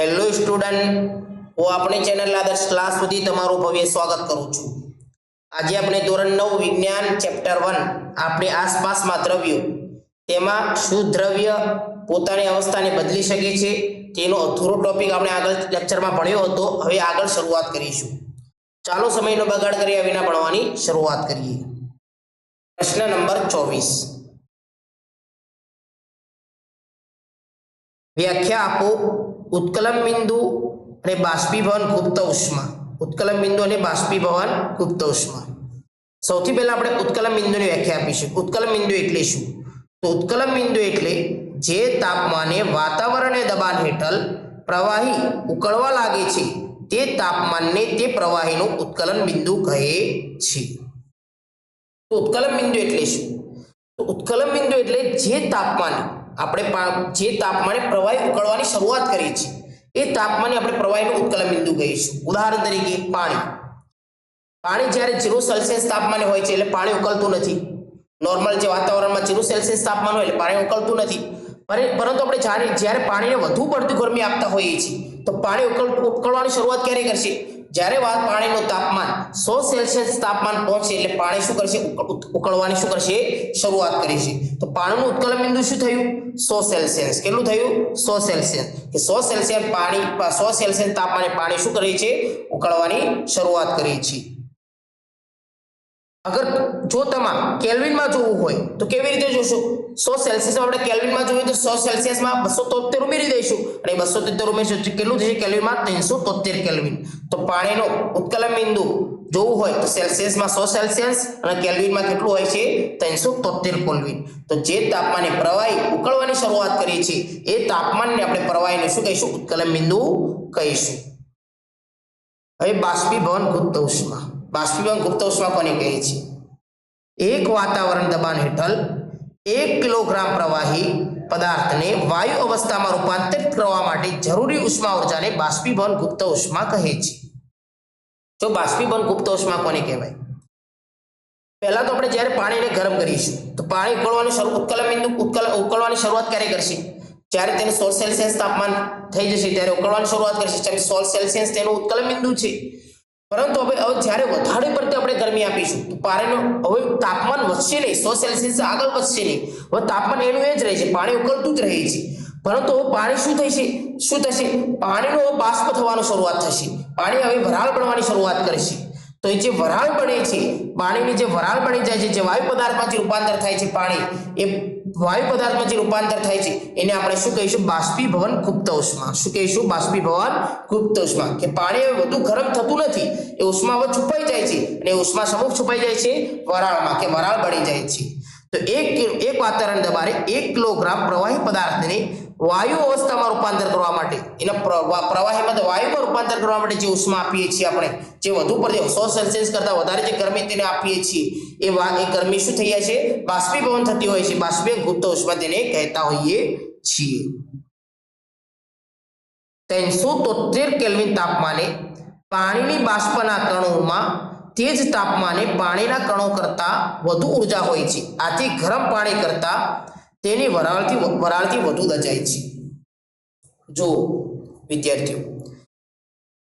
Hello student હું આપણી channel આદર્શ ક્લાસ સુધી તમારું ભવ્ય સ્વાગત કરું છું. આજે આપણે ધોરણ નવ વિજ્ઞાન ચેપ્ટર વન આપણી આસપાસમાં દ્રવ્યો. તેમાં શું દ્રવ્ય પોતાની અવસ્થાને બદલી શકે છે? તેનો અધૂરો ટોપિક આપણે આગળ લેક્ચરમાં ભણ્યો હતો. હવે આગળ શરૂઆત કરીશું. ચાલો સમયનો બગાડ કર્યા વિના ભણવાની શરૂઆત કરીએ. પ્રશ્ન નંબર ચોવીસ. વ્યાખ્યા આપો. ઉત્કલમ બિંદુ અને બાષ્પીભવન ગુપ્ત ઉષ્મા. ઉત્કલમ બિંદુ અને બાષ્પીભવન ગુપ્ત ઉષ્મા. સૌથી પહેલાં આપણે ઉત્કલમ બિંદુની વ્યાખ્યા આપીશું. ઉત્કલમ બિંદુ એટલે શું? તો ઉત્કલમ બિંદુ એટલે જે તાપમાને વાતાવરણીય દબાણ હેઠળ પ્રવાહી ઉકળવા લાગે છે, તે તાપમાનને તે પ્રવાહીનું ઉત્કલન બિંદુ કહે છે. તો ઉત્કલન બિંદુ એટલે શું? તો ઉત્કલન બિંદુ એટલે જે તાપમાને આપણે જે તાપમાને પ્રવાહી ઉકળવાની શરૂઆત કરી છે એ તાપમાને આપણે પ્રવાહીનું ઉત્કલન બિંદુ કહીશું. ઉદાહરણ તરીકે પાણી. પાણી જ્યારે જીરો સેલ્સિયસ તાપમાને હોય છે એટલે પાણી ઉકળતું નથી. નોર્મલ જે વાતાવરણમાં જીરો સેલ્સિયસ તાપમાન હોય એટલે પાણી ઉકળતું નથી. પરે- પરંતુ આપણે જ્યારે જ્યારે પાણીને વધુ પડતી ગરમી આપતા હોઈએ છીએ, તો પાણી ઉકળ, ઉકળવાની શરૂઆત ક્યારે કરશે? જ્યારે વાત પાણીનું તાપમાન, સો સેલ્સિયસ તાપમાન પહોંચે એટલે પાણી શું કરશે? ઉક- ઉક- ઉકળવાની શું કરશે? શરૂઆત કરી છે. તો પાણીનું ઉત્કલન બિંદુ શું થયું? સો સેલ્સિયસ. કેટલું થયું? સો સેલ્સિયસ. કે સો સેલ્સિયસ પાણી, સો સેલ્સિયસ તાપમાને પાણી શું કરે છે? ઉકળવાની શરૂઆત કરી છે. અગર જો તમારે કેલ્વિનમાં જોવું હોય, તો કેવી રીતે જોશો? સો સેલ્સિયસમાં આપણે કેલ્વિનમાં જોઈએ તો સો સેલ્સિયસમાં બસો તોતેર ઉમેરી દઈશું. અને બસો તોતેર ઉમેરશું કેટલું થશે? કેલ્વિનમાં ત્રણસો તોતેર કેલ્વિન. તો પાણીનો ઉત્કલન બિંદુ જોવું હોય તો સેલ્સિયસમાં સો સેલ્સિયસ અને કેલ્વિનમાં કેટલું હોય છે? ત્રણસો તોતેર કેલ્વિન. તો જે તાપમાને પ્રવાહી ઉકળવાની શરૂઆત કરી છે એ તાપમાનને આપણે પ્રવાહીને શું કહીશું? ઉત્કલન બિંદુ કહીશું. હવે બાષ્પીભવન ગુપ્ત ઉષ્મા બાષ્પીભવન ગુપ્ત ઉષ્મા કોને કહે છે. એક વાતાવરણ દબાણ હેઠળ એક કિલોગ્રામ પ્રવાહી પદાર્થને વાયુ અવસ્થામાં રૂપાંતરિત કરવા માટે જરૂરી ઉષ્મા ઉર્જાને બાષ્પીભવન ગુપ્ત ઉષ્મા કહે છે. જો બાષ્પીભવન ગુપ્ત ઉષ્મા કોને કહેવાય? પહેલા તો આપણે જ્યારે પાણીને ગરમ કરીશું, તો પાણી ઉકળવાની શરૂ, ઉત્કલન બિંદુ, ઉત્કલ, ઉકળવાની શરૂઆત ક્યારે કરશે? જ્યારે તેને સોળ સેલ્સિયસ તાપમાન થઈ જશે, ત્યારે ઉકળવાની શરૂઆત કરશે. સોળ સેલ્સિયસ તેનું ઉત્કલન બિંદુ છે પરંતુ હવે હવે જ્યારે વધારે પડતી આપણે ગરમી આપીશું, તો પાણીનો હવે તાપમાન વધશે નહીં, સો સેલ્સિયસ આગળ વધશે નહીં. હવે તાપમાન એનું એ જ રહે છે, પાણી ઉકળતું જ રહે છે. પરંતુ હવે પાણી શું થશે? શું થશે? પાણીનો હવે બાષ્પ થવાનું શરૂઆત થશે. પાણી હવે વરાળ બનવાની શરૂઆત કરશે તો એ જે વરાળ બને છે, પાણીની જે વરાળ બની જાય છે, જે વાયુ પદાર્થમાંથી રૂપાંતર થાય છે પાણી, એ વાયુ પદાર્થમાં જે રૂપાંતર થાય છે, એને આપણે શું કહીશું? બાષ્પીભવન ગુપ્ત ઉષ્મા શું કહીશું? બાષ્પીભવન ગુપ્ત ઉષ્મા કે પાણી વધુ ગરમ થતું નથી, એ ઉષ્મા હવે છુપાઈ જાય છે અને ઉષ્મા સમૂહ છુપાઈ જાય છે વરાળમાં, કે વરાળ બની જાય છે. તો એક એક વાતાવરણ દબાણે એક કિલોગ્રામ પ્રવાહી પદાર્થને વાયુ અવસ્થામાં રૂપાંતર કરવા માટે. એના પ્રવા- પ્રવાહીમાં વાયુમાં રૂપાંતર કરવા માટે જે ઉષ્મા આપીએ છીએ આપણે, જે વધુ પડતી સો સેલ્સિયસ કરતાં વધારે જે ગરમી તેને આપીએ છીએ, એ વા, એ ગરમી શું થઈ જાય છે? બાષ્પીભવન થતી હોય છે. બાષ્પીભવન ગુપ્ત ઉષ્મા તેને કહેતા હોઈએ છીએ. ત્રણસો તોતેર કેલ્વિન તાપમાને પાણીની બાષ્પના કણોમાં તે જ તાપમાને પાણીના કણો કરતાં વધુ ઊર્જા હોય છે. આથી ગરમ પાણી કરતાં તેની વરાળથી વરાળથી વધુ રચાય છે. જો વિદ્યાર્થીઓ.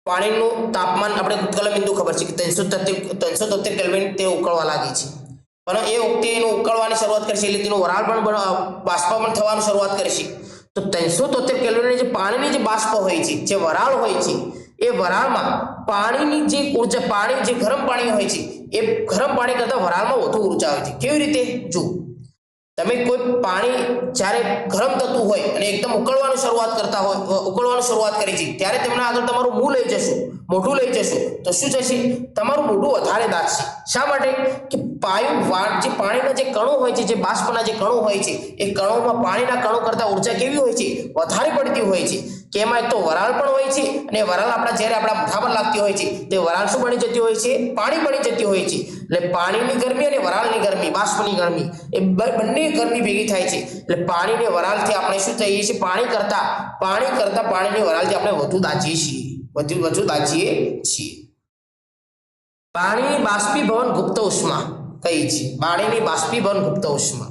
પાણીનું તાપમાન આપણે ઉત્કલન બિંદુ ખબર છે કે ત્રણસો ત્રણસો તોતેર કેલ્વિન તે ઉકળવા લાગે છે. પણ એ વખતે એનું ઉકળવાની શરૂઆત કરશે એટલે તેનું વરાળ પણ બાષ્પ પણ થવાનું શરૂઆત કરશે. તો ત્રણસો તોતેર કેલ્વિનની જે પાણીની જે બાષ્પ હોય છે, જે વરાળ હોય છે, એ વરાળમાં પાણીની જે ઊર્જા, પાણી જે ગરમ પાણી હોય છે, એ ગરમ પાણી કરતાં વરાળમાં વધુ ઊર્જા હોય છે. કેવી રીતે? જુઓ. તમે કોઈ પાણી જ્યારે ગરમ થતું હોય અને એકદમ ઉકળવાની શરૂઆત કરતા હોય ઉકળવાની શરૂઆત કરી છે, ત્યારે તેમના આગળ તમારું મું લઈ જશો, મોઢું લઈ જશો, તો શું થશે? તમારું મોઢું વધારે દાટશે. શા માટે? કે પાયુ વાળ, જે પાણીના જે કણો હોય છે, જે બાષ્પના જે કણો હોય છે, એ કણોમાં પાણીના કણો કરતાં ઊર્જા કેવી હોય છે? વધારે પડતી હોય છે. કે એમાં એક તો વરાળ પણ હોય છે, અને વરાળ આપણા જ્યારે આપણા મોઢા પર લાગતી હોય છે, તે વરાળ શું બની જતી હોય છે? પાણી બની જતી હોય છે. એટલે પાણીની ગરમી અને વરાળની ગરમી, બાષ્પની ગરમી, એ બંને ગરમી ભેગી થાય છે. એટલે પાણીને વરાળથી આપણે શું થઈએ છીએ? પાણી કરતા પાણી કરતા પાણીની વરાળથી આપણે વધુ દાજીએ છીએ. વધુ વધુ દાજીએ છીએ. પાણીની બાષ્પીભવન ગુપ્ત ઉષ્મા કઈ છે પાણીની બાષ્પીભવન ગુપ્ત ઉષ્મા.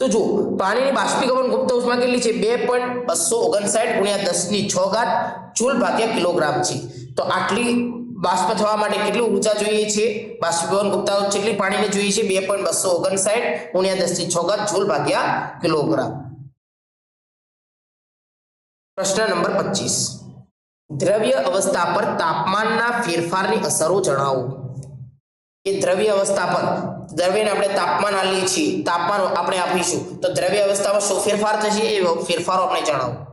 તો જો પાણીની બાષ્પીભવન ગુપ્ત ઉષ્મા કેટલી છે? બે પોઈન્ટ બસો ઓગણસાઠ ગુણ્યા દસની છ ઘાત ચૂલ ભાગ્યા કિલોગ્રામ છે. તો આટલી બાષ્પ થવા માટે કેટલી ઊર્જા જોઈએ છે? બાષ્પીભવન ગુપ્તા કેટલી પાણીને જોઈએ છે, બે પોઈન્ટ બસો ઓગણસાઠ ગુણ્યા દસથી છોગત જૂલ ભાગ્યા કિલોગ્રામ. પ્રશ્ન નંબર પચીસ. દ્રવ્ય અવસ્થા પર તાપમાનના ફેરફારની અસરો જણાવો. એ દ્રવ્ય અવસ્થા પર, દ્રવ્યને આપણે તાપમાન આપીએ છીએ, તાપમાન આપણે આપીશું, તો દ્રવ્ય અવસ્થામાં શું ફેરફાર થશે એ ફેરફારો આપણે જણાવો.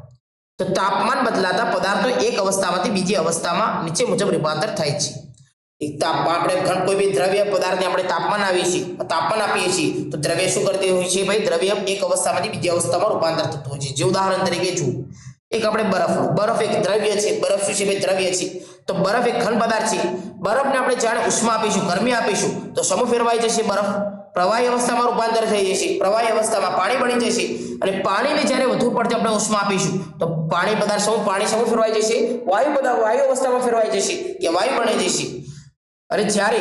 તો તાપમાન બદલાતા પદાર્થો એક અવસ્થામાંથી બીજી અવસ્થામાં નીચે મુજબ રૂપાંતર થાય છે. એક તાપમાન આપણે ઘણ કોઈ બી દ્રવ્ય પદાર્થને આપણે તાપમાન આવીએ છીએ, તાપમાન આપીએ છીએ, તો દ્રવ્ય શું કરતી હોય છે ભાઈ? દ્રવ્ય એક અવસ્થામાંથી બીજી અવસ્થામાં રૂપાંતર થતું હોય છે. જે ઉદાહરણ તરીકે જુઓ, એક આપણે બરફ બરફ એક દ્રવ્ય છે. બરફ શું છે ભાઈ? દ્રવ્ય છે. તો બરફ એક ઘન પદાર્થ છે. બરફને આપણે જાણે ઉષ્મા આપીશું, ગરમી આપીશું, તો સમૂહ ફેરવાઈ જશે બરફ. પ્રવાહી અવસ્થામાં રૂપાંતર થઈ જશે. પ્રવાહી અવસ્થામાં પાણી બની જશે. અને પાણીને જ્યારે વધુ પડતી આપણે ઉષ્મા આપીશું, તો પાણી પદાર્થ સમૂહ પાણી સમૂહ ફેરવાઈ જશે. વાયુ પદાર્થ, વાયુ અવસ્થામાં ફેરવાઈ જશે. કે વાયુ બની જશે. અને જ્યારે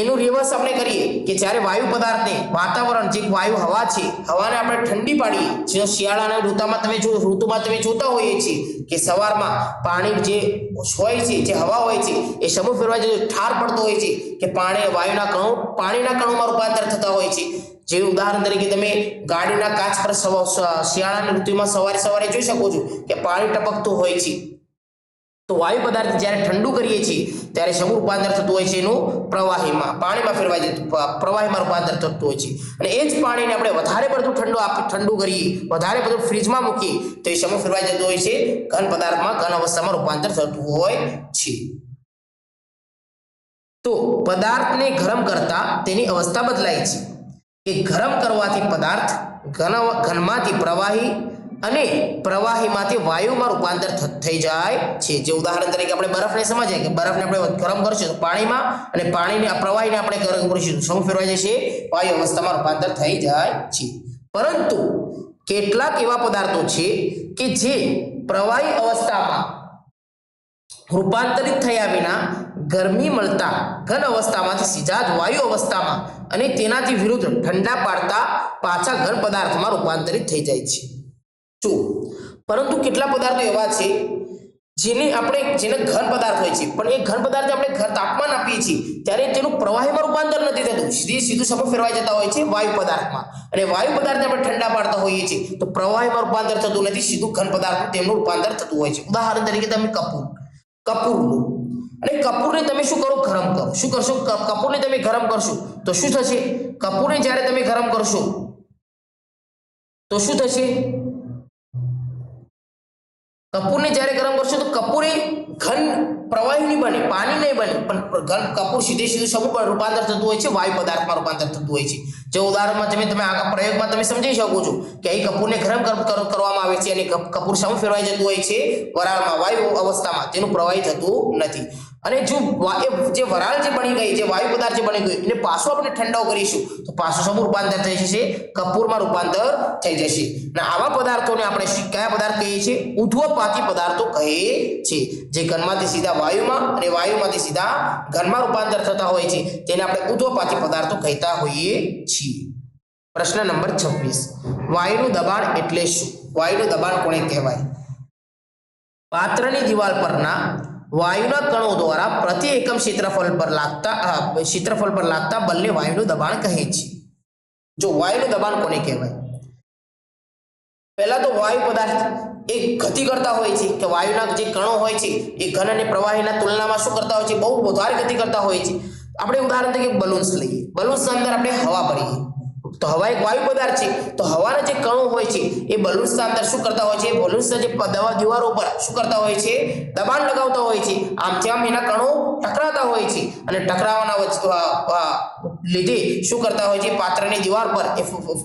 એનું રિવર્સ આપણે કરીએ કે જ્યારે વાયુ પદાર્થને વાતાવરણ જે વાયુ હવા છે, હવાને આપણે ઠંડી પાડીએ જે શિયાળાના ઋતુમાં તમે જો, ઋતુમાં તમે જોતા હોઈએ છીએ કે સવારમાં પાણી જે હોય છે, જે હવા હોય છે, એ સમૂહ ફેરવાય જે ઠાર પડતો હોય છે કે પાણી વાયુના કણો, પાણીના કણોમાં રૂપાંતર થતા હોય છે. જે ઉદાહરણ તરીકે તમે ગાડીના કાચ પર શિયાળાની ઋતુમાં સવારે સવારે જોઈ શકો છો કે પાણી ટપકતું હોય છે. તો વાયુ પદાર્થ જ્યારે ઠંડુ કરીએ છીએ, ત્યારે સમૂહ રૂપાંતર થતું હોય છે એનું પ્રવાહીમાં, પાણીમાં ફેરવાઈ જતું, પ્રવાહીમાં રૂપાંતર થતું હોય છે. અને એ જ પાણીને આપણે વધારે પડતું ઠંડુ ઠંડુ કરીએ, વધારે પડતું ફ્રીજમાં મૂકીએ, તો એ સમૂહ ફેરવાઈ જતું હોય છે, ઘન પદાર્થમાં ઘન અવસ્થામાં રૂપાંતર થતું હોય છે. તો પદાર્થને ગરમ કરતા તેની અવસ્થા બદલાય છે. કે ગરમ કરવાથી પદાર્થ ઘન ઘનમાંથી પ્રવાહી અને પ્રવાહીમાંથી વાયુમાં રૂપાંતર થઈ જાય છે. જે ઉદાહરણ તરીકે આપણે બરફને સમજીએ કે બરફને આપણે ગરમ કરશું તો પાણીમાં અને પાણીને, આ પ્રવાહીને આપણે ગરમ કરીશું શું ફેરવાઈ જશે? વાયુ અવસ્થામાં રૂપાંતર થઈ જાય છે. પરંતુ કેટલાક એવા પદાર્થો છે કે જે પ્રવાહી અવસ્થામાં રૂપાંતરિત થયા વિના ગરમી મળતા ઘન અવસ્થામાંથી સીધા જ વાયુ અવસ્થામાં અને તેનાથી વિરુદ્ધ ઠંડા પાડતા પાછા ઘન પદાર્થમાં રૂપાંતરિત થઈ જાય છે. જો પરંતુ કેટલા પદાર્થો એવા છે જેને આપણે, જેને ઘન પદાર્થ હોય છે. પણ એ ઘન પદાર્થ આપણે ઘર તાપમાન આપીએ છીએ, ત્યારે તેનું પ્રવાહીમાં રૂપાંતર નથી થતું. સીધી સીધું સમૂહ ફેરવાઈ જતા હોય છે વાયુ પદાર્થમાં. અને વાયુ પદાર્થને આપણે ઠંડા પાડતા હોઈએ છીએ, તો પ્રવાહીમાં રૂપાંતર થતું નથી, સીધું ઘન પદાર્થમાં તેમનું રૂપાંતર થતું હોય છે. ઉદાહરણ તરીકે તમે કપૂર કપૂર લો અને કપૂરને તમે શું કરો? ગરમ કરો. શું કરશો? કપૂરને તમે ગરમ કરશો, તો શું થશે? કપૂરને જ્યારે તમે ગરમ કરશો, તો શું થશે? કપૂરને જ્યારે ગરમ કરશો તો કપૂર એ ઘન પ્રવાહી નહીં બને, પાણી નહીં બને. પણ ઘન કપૂર સીધે સીધું સમૂહ રૂપાંતર થતું હોય છે, વાયુ પદાર્થમાં રૂપાંતર થતું હોય છે. જે ઉદાહરણમાં તમે તમે આગળ પ્રયોગમાં તમે સમજી શકો છો કે અહીં કપૂરને ગરમ કર- કર- કરવામાં આવે છે અને કપૂર સમૂહ ફેરવાઈ જતું હોય છે વરાળમાં, વાયુ અવસ્થામાં. તેનું પ્રવાહી થતું નથી. અને જો જે વરાળ જે બની ગઈ, જે વાયુ પદાર્થ જે બની ગયો, એને પાછો આપણે ઠંડો કરીશું, તો પાછું શું રૂપાંતર થઈ જશે? કપૂરમાં રૂપાંતર થઈ જશે. અને આવા પદાર્થોને આપણે કયા પદાર્થ કહીએ છીએ? ઉધ્વપાતી પદાર્થો કહે છે જે ઘનમાંથી સીધા વાયુમાં અને વાયુમાંથી સીધા ઘનમાં રૂપાંતર થતા હોય છે. તેને આપણે ઉધ્વપાતી પદાર્થો કહેતા હોઈએ છીએ. પ્રશ્ન નંબર છવ્વીસ. વાયુનું દબાણ એટલે શું? વાયુનું દબાણ કોને કહેવાય? પાત્રની દિવાલ પરના વાયુના કણો દ્વારા પ્રતિ એકમ ક્ષેત્રફળ પર લાગતા ક્ષેત્રફળ પર લાગતા બલને વાયુનું દબાણ કહે છે. જો વાયુનું દબાણ કોને કહેવાય? પહેલા તો વાયુ પદાર્થ એ ગતિ કરતા હોય છે, કે વાયુના જે કણો હોય છે, એ ઘન અને પ્રવાહીના તુલનામાં શું કરતા હોય છે? બહુ વધારે ગતિ કરતા હોય છે. આપણે ઉદાહરણ તરીકે બલૂન્સ લઈએ. બલૂન્સની અંદર આપણે હવા ભરીએ. તો હવા એક વાયુ પદાર્થ છે. તો હવાના જે કણો હોય છે, એ બલૂન્સના અંદર શું કરતા હોય છે? બલૂન્સના જે દવા દીવારો ઉપર શું કરતા હોય છે? દબાણ લગાવતા હોય છે. આમ તેમ એના કણો ટકરાતા હોય છે અને ટકરાવાના લીધે શું કરતા હોય છે? પાત્રની દીવાર પર, એ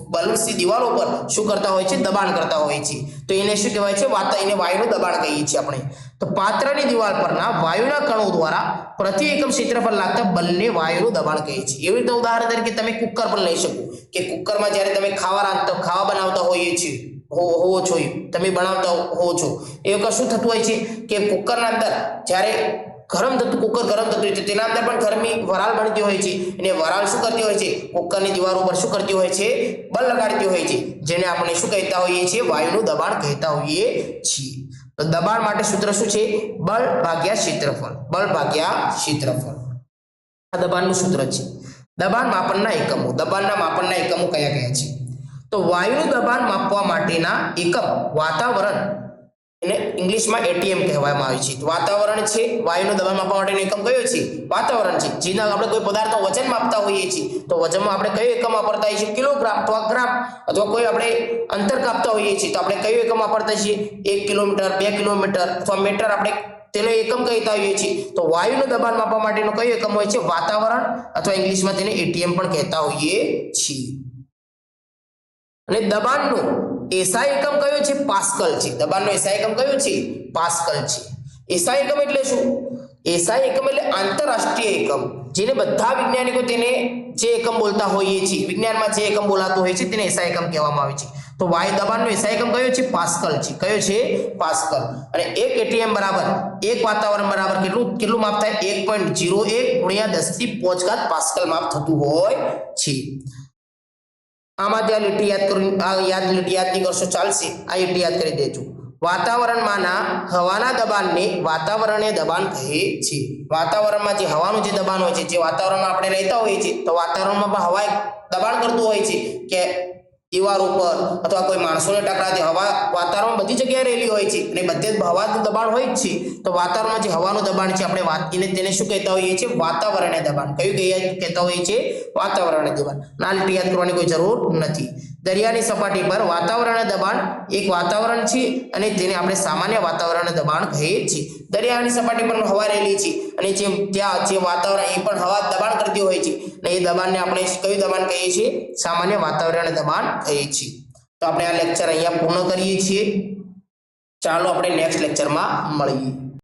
બલૂન્સની દીવારો પર શું કરતા હોય છે? દબાણ કરતા હોય છે. તો એને શું કહેવાય છે? વાતા, એને વાયુનું દબાણ કહીએ છીએ આપણે. તો પાત્રની દિવાલ પરના વાયુના કણો દ્વારા પ્રતિ એકમ ક્ષેત્રફળ લાગતા બલને વાયુનું દબાણ કહે છે. એવી રીતે ઉદાહરણ તરીકે તમે કુકર પણ લઈ શકો. કે કુકરમાં જ્યારે તમે ખાવા રાંધતા ખાવા બનાવતા હોઈએ છીએ હોવો છો તમે બનાવતા હોવો છો. એ વખત શું થતું હોય છે કે કુકરના અંદર જ્યારે ગરમ થતું કુકર ગરમ થતું હોય છે, તેના અંદર પણ ગરમી વરાળ બનતી હોય છે. અને વરાળ શું કરતી હોય છે? કુકરની દીવાલ ઉપર શું કરતી હોય છે? બલ લગાડતી હોય છે. જેને આપણે શું કહેતા હોઈએ છીએ? વાયુનું દબાણ કહેતા હોઈએ છીએ. તો દબાણ માટે સૂત્ર શું છે? બળ ભાગ્યા ક્ષેત્રફળ. બળ ભાગ્યા ક્ષેત્રફળ. આ દબાણનું સૂત્ર છે. દબાણ માપનના એકમો. દબાણના માપનના એકમો કયા કયા છે? તો વાયુનું દબાણ માપવા માટેના એકમ વાતાવરણ એને ઇંગ્લિશમાં એટીએમ કહેવામાં આવે છે. વાતાવરણ છે, વાયુનું દબાણ માપવા માટેનો એકમ કયો છે? વાતાવરણ છે. જેના આપણે કોઈ પદાર્થનું વજન માપતા હોઈએ છીએ, તો વજનમાં આપણે કયો એકમ વાપરતા હોઈએ છીએ? કિલોગ્રામ અથવા ગ્રામ. અથવા કોઈ આપણે અંતર કાપતા હોઈએ છીએ, તો આપણે કયો એકમ વાપરતા છીએ? એક કિલોમીટર, બે કિલોમીટર અથવા મીટર આપણે તેનો એકમ કહેતા હોઈએ છીએ. તો વાયુનું દબાણ માપવા માટેનો કયો એકમ હોય છે? વાતાવરણ અથવા ઇંગ્લિશમાં તેને એટીએમ પણ કહેતા હોઈએ છીએ. અને દબાણનો એસઆઈ એકમ કયો છે? પાસ્કલ છે. દબાણનો એસઆઈ એકમ કયો છે? પાસ્કલ છે. એસઆઈ એકમ એટલે શું? એસઆઈ એકમ એટલે આંતરરાષ્ટ્રીય એકમ. જેને બધા વૈજ્ઞાનિકો તેને જે એકમ બોલતા હોઈએ છીએ, વિજ્ઞાનમાં જે એકમ બોલાતો હોય છે, તેને એસઆઈ એકમ કહેવામાં આવે છે. તો વાયુ દબાણનો એસઆઈ એકમ કયો છે? પાસ્કલ છે. કયો છે? પાસ્કલ. અને એક એટીએમ બરાબર, એક વાતાવરણ બરાબર કેટલું? કેટલું માપ થાય? એક પોઈન્ટ જીરો એક ગુણ્યા દસથી પોચઘાત પાસ્કલ માપ થતું હોય છે. આમાંથી આ લીટી યાદ કરી, આ યાદ લીટી યાદ નહીં કરશો ચાલશે, આ લીટી યાદ કરી દેજો. વાતાવરણમાંના હવાના દબાણને વાતાવરણીય દબાણ કહે છે. વાતાવરણમાં જે હવાનું જે દબાણ હોય છે, જે વાતાવરણમાં આપણે રહેતા હોઈએ છીએ, તો વાતાવરણમાં પણ હવા દબાણ કરતું હોય છે કે દીવાલ ઉપર અથવા કોઈ માણસોને ટકરાતી હવા, વાતાવરણમાં બધી જગ્યાએ રહેલી હોય છે અને બધે જ હવાનું દબાણ હોય જ છે. તો વાતાવરણમાં જે હવાનું દબાણ છે, આપણે વાત તેને શું કહેતા હોઈએ છીએ? વાતાવરણીય દબાણ. કયું કહીએ કહેતા હોઈએ છીએ? વાતાવરણીય દબાણ. નાલટી યાદ કરવાની કોઈ જરૂર નથી. દરિયાની સપાટી પર વાતાવરણીય દબાણ એક વાતાવરણ છે અને તેને આપણે સામાન્ય વાતાવરણીય દબાણ કહીએ છીએ. દરિયાની સપાટી પર હવા રહેલી છે અને જે ત્યાં જે વાતાવરણ એ પણ હવા દબાણ કરતી હોય છે અને એ દબાણને આપણે કયું દબાણ કહીએ છીએ? સામાન્ય વાતાવરણ દબાણ કહીએ છીએ. તો આપણે આ લેક્ચર અહીંયા પૂર્ણ કરીએ છીએ. ચાલો આપણે નેક્સ્ટ લેક્ચરમાં મળીએ.